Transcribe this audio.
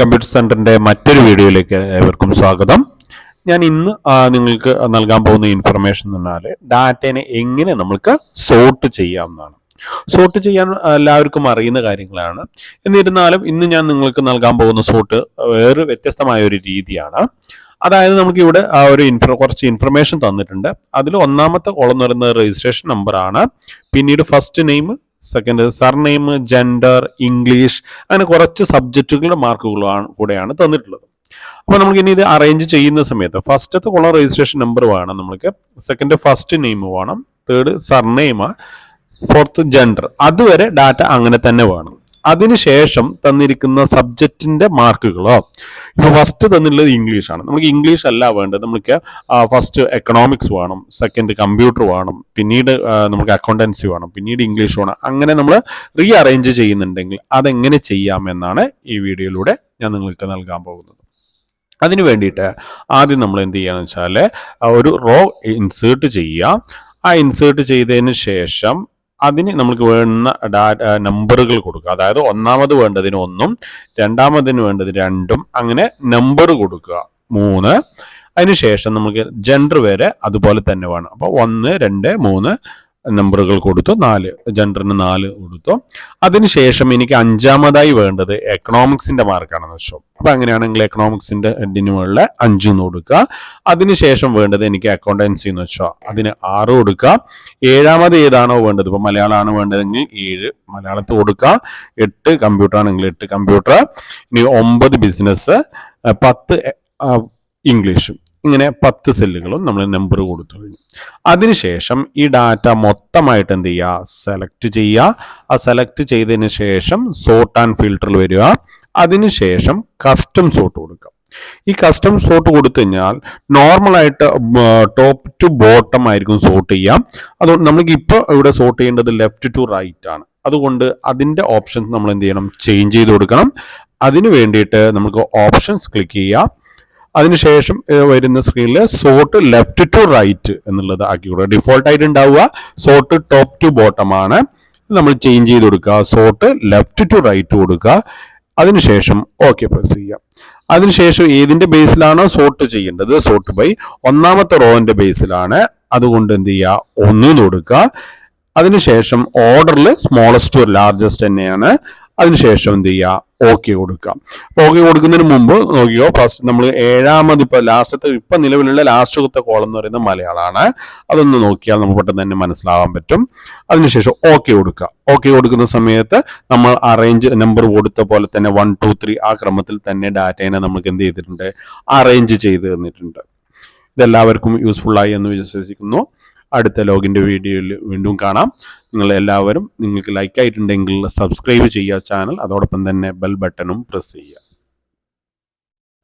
Computer സെന്ററിന്റെ മറ്റൊരു വീഡിയോയിലേക്ക് ഏവർക്കും സ്വാഗതം. ഞാൻ ഇന്ന് നിങ്ങൾക്ക് നൽകാൻ പോകുന്ന ഇൻഫർമേഷൻ എന്ന് പറഞ്ഞാൽ ഡാറ്റേനെ എങ്ങനെ നമ്മൾക്ക് സോർട്ട് ചെയ്യാവുന്നതാണ്. സോർട്ട് ചെയ്യാൻ എല്ലാവർക്കും അറിയുന്ന കാര്യങ്ങളാണ്. എന്നിരുന്നാലും ഇന്ന് ഞാൻ നിങ്ങൾക്ക് നൽകാൻ പോകുന്ന സോർട്ട് വേറെ വ്യത്യസ്തമായ ഒരു രീതിയാണ്. അതായത് നമുക്ക് ഇവിടെ ആ ഒരു ഇൻഫർ കുറച്ച് ഇൻഫർമേഷൻ തന്നിട്ടുണ്ട്. അതിൽ ഒന്നാമത്തെ കോളം എന്ന് പറയുന്നത് രജിസ്ട്രേഷൻ നമ്പർ ആണ്. പിന്നീട് first name second surname gender English അങ്ങനെ കുറച്ച് സബ്ജക്റ്റുകളുടെ മാർക്കുകളാണ് കൂടെയാണ് തന്നിട്ടുള്ളത്. അപ്പോൾ നമുക്ക് ഇനി ഇത് അറേഞ്ച് ചെയ്യുന്ന സമയത്ത് ഫസ്റ്റത്തെ കോളം രജിസ്ട്രേഷൻ നമ്പർ വേണം നമുക്ക് സെക്കൻഡ് ഫസ്റ്റ് നെയിം വേണം. തേർഡ് സർനെയിമാണ് ഫോർത്ത് ജെൻഡർ അതുവരെ ഡാറ്റ അങ്ങനെ തന്നെ വേണം. അതിനുശേഷം തന്നിരിക്കുന്ന സബ്ജക്റ്റിന്റെ മാർക്കുകളോ? ഇപ്പൊ ഫസ്റ്റ് തന്നിട്ടുള്ളത് ഇംഗ്ലീഷാണ് നമുക്ക് ഇംഗ്ലീഷ് അല്ല വേണ്ടത്. നമുക്ക് ഫസ്റ്റ് എക്കണോമിക്സ് വേണം സെക്കൻഡ് കമ്പ്യൂട്ടർ വേണം പിന്നീട് നമുക്ക് അക്കൗണ്ടൻസി വേണം പിന്നീട് ഇംഗ്ലീഷ് വേണം. അങ്ങനെ നമ്മൾ റീ അറേഞ്ച് ചെയ്യുന്നുണ്ടെങ്കിൽ അതെങ്ങനെ ചെയ്യാമെന്നാണ് ഈ വീഡിയോയിലൂടെ ഞാൻ നിങ്ങൾക്ക് നൽകാൻ പോകുന്നത്. അതിന് വേണ്ടിയിട്ട് ആദ്യം നമ്മൾ എന്ത് ചെയ്യുകയെന്ന് വെച്ചാൽ ഒരു റോ ഇൻസേർട്ട് ചെയ്യുക ആ ഇൻസേർട്ട് ചെയ്തതിന് ശേഷം അതിന് നമുക്ക് വേണ്ട നമ്പറുകൾ കൊടുക്കുക. അതായത് ഒന്നാമത് വേണ്ടതിന് ഒന്നും രണ്ടാമതിന് വേണ്ടത് രണ്ടും അങ്ങനെ നമ്പർ കൊടുക്കുക. മൂന്ന് അതിനുശേഷം നമുക്ക് ജെൻഡർ വരെ അതുപോലെ തന്നെ വേണം. അപ്പോൾ ഒന്ന് രണ്ട് മൂന്ന് നമ്പറുകൾ കൊടുത്തു നാല് ജെൻഡറിന് നാല് കൊടുത്തു. അതിനുശേഷം എനിക്ക് അഞ്ചാമതായി വേണ്ടത് എക്കണോമിക്സിന്റെ മാർക്കാണെന്ന് വെച്ചോ. അപ്പൊ അങ്ങനെയാണെങ്കിൽ എക്കണോമിക്സിന്റെ ഹെഡിന് മുകളിൽ അഞ്ചെന്ന് കൊടുക്കുക. അതിനുശേഷം വേണ്ടത് എനിക്ക് അക്കൗണ്ടൻസി എന്ന് വെച്ചോ. അതിന് ആറ് കൊടുക്കുക. ഏഴാമത് ഏതാണോ വേണ്ടത്? ഇപ്പൊ മലയാളമാണ് വേണ്ടതെങ്കിൽ ഏഴ് മലയാളത്ത് കൊടുക്കുക. എട്ട് കമ്പ്യൂട്ടർ ആണെങ്കിൽ എട്ട് കമ്പ്യൂട്ടർ. ഇനി ഒമ്പത് ബിസിനസ് പത്ത് ഇംഗ്ലീഷും. ഇങ്ങനെ പത്ത് സെല്ലുകളും നമ്മൾ നമ്പർ കൊടുത്തു കഴിഞ്ഞു. അതിനുശേഷം ഈ ഡാറ്റ മൊത്തമായിട്ട് എന്ത് ചെയ്യുക? സെലക്ട് ചെയ്യുക. ആ സെലക്ട് ചെയ്തതിന് ശേഷം സോട്ട് ആൻഡ് ഫിൽട്ടറിൽ വരിക. അതിനുശേഷം കസ്റ്റം സോട്ട് കൊടുക്കുക. ഈ കസ്റ്റം സോട്ട് കൊടുത്തു കഴിഞ്ഞാൽ നോർമലായിട്ട് ടോപ്പ് ടു ബോട്ടം ആയിരിക്കും സോട്ട് ചെയ്യാം അതുകൊണ്ട് നമുക്ക് ഇപ്പോൾ ഇവിടെ സോട്ട് ചെയ്യേണ്ടത് ലെഫ്റ്റ് ടു റൈറ്റ് ആണ്. അതുകൊണ്ട് അതിന്റെ ഓപ്ഷൻസ് നമ്മൾ എന്ത് ചെയ്യണം? ചേഞ്ച് ചെയ്ത് കൊടുക്കണം. അതിനു വേണ്ടിയിട്ട് നമുക്ക് ഓപ്ഷൻസ് ക്ലിക്ക് ചെയ്യാം അതിനുശേഷം വരുന്ന സ്ക്രീനിൽ സോർട്ട് ലെഫ്റ്റ് ടു റൈറ്റ് എന്നുള്ളത് ആക്കി കൊടുക്കുക ഡിഫോൾട്ട് ആയിട്ട് ഉണ്ടാവുക സോർട്ട് ടോപ്പ് ടു ബോട്ടം ആണ്. നമ്മൾ ചേഞ്ച് ചെയ്ത് കൊടുക്കുക. സോർട്ട് ലെഫ്റ്റ് ടു റൈറ്റ് കൊടുക്കുക. അതിനുശേഷം ഓക്കെ പ്രസ് ചെയ്യാം അതിനുശേഷം ഏതിന്റെ ബേസിലാണോ സോർട്ട് ചെയ്യേണ്ടത്? സോർട്ട് ബൈ ഒന്നാമത്തെ റോന്റെ ബേസിലാണ് അതുകൊണ്ട് എന്ത് ചെയ്യുക? ഒന്ന് കൊടുക്കുക. അതിനുശേഷം ഓർഡറിൽ സ്മോളസ്റ്റ് ടു ലാർജസ്റ്റ് തന്നെയാണ്. അതിനുശേഷം എന്ത് ചെയ്യുക ഓക്കെ കൊടുക്കുക അപ്പോൾ ഓക്കെ കൊടുക്കുന്നതിന് മുമ്പ് നോക്കിയോ ഫസ്റ്റ് നമ്മൾ ഏഴാമത് ഇപ്പൊ ലാസ്റ്റത്തെ ഇപ്പൊ നിലവിലുള്ള ലാസ്റ്റത്തെ കോളം എന്ന് പറയുന്നത് മലയാളമാണ്. അതൊന്ന് നോക്കിയാൽ നമുക്ക് പെട്ടെന്ന് തന്നെ മനസ്സിലാവാൻ പറ്റും. അതിനുശേഷം ഓക്കെ കൊടുക്കുക. ഓക്കെ കൊടുക്കുന്ന സമയത്ത് നമ്മൾ അറേഞ്ച് നമ്പർ കൊടുത്ത പോലെ തന്നെ വൺ ടു ത്രീ ആ ക്രമത്തിൽ തന്നെ ഡാറ്റേനെ നമുക്ക് എന്ത് ചെയ്തിട്ടുണ്ട്? അറേഞ്ച് ചെയ്ത് തന്നിട്ടുണ്ട്. ഇതെല്ലാവർക്കും ആയി എന്ന് വിശ്വസിക്കുന്നു. അടുത്ത ലോഗിന്റെ വീഡിയോയിൽ വീണ്ടും കാണാം. നിങ്ങൾ എല്ലാവരും നിങ്ങൾക്ക് ലൈക്ക് ആയിട്ടുണ്ടെങ്കിൽ സബ്സ്ക്രൈബ് ചെയ്യുക ചാനൽ അതോടൊപ്പം തന്നെ ബെൽ ബട്ടണും പ്രസ് ചെയ്യുക.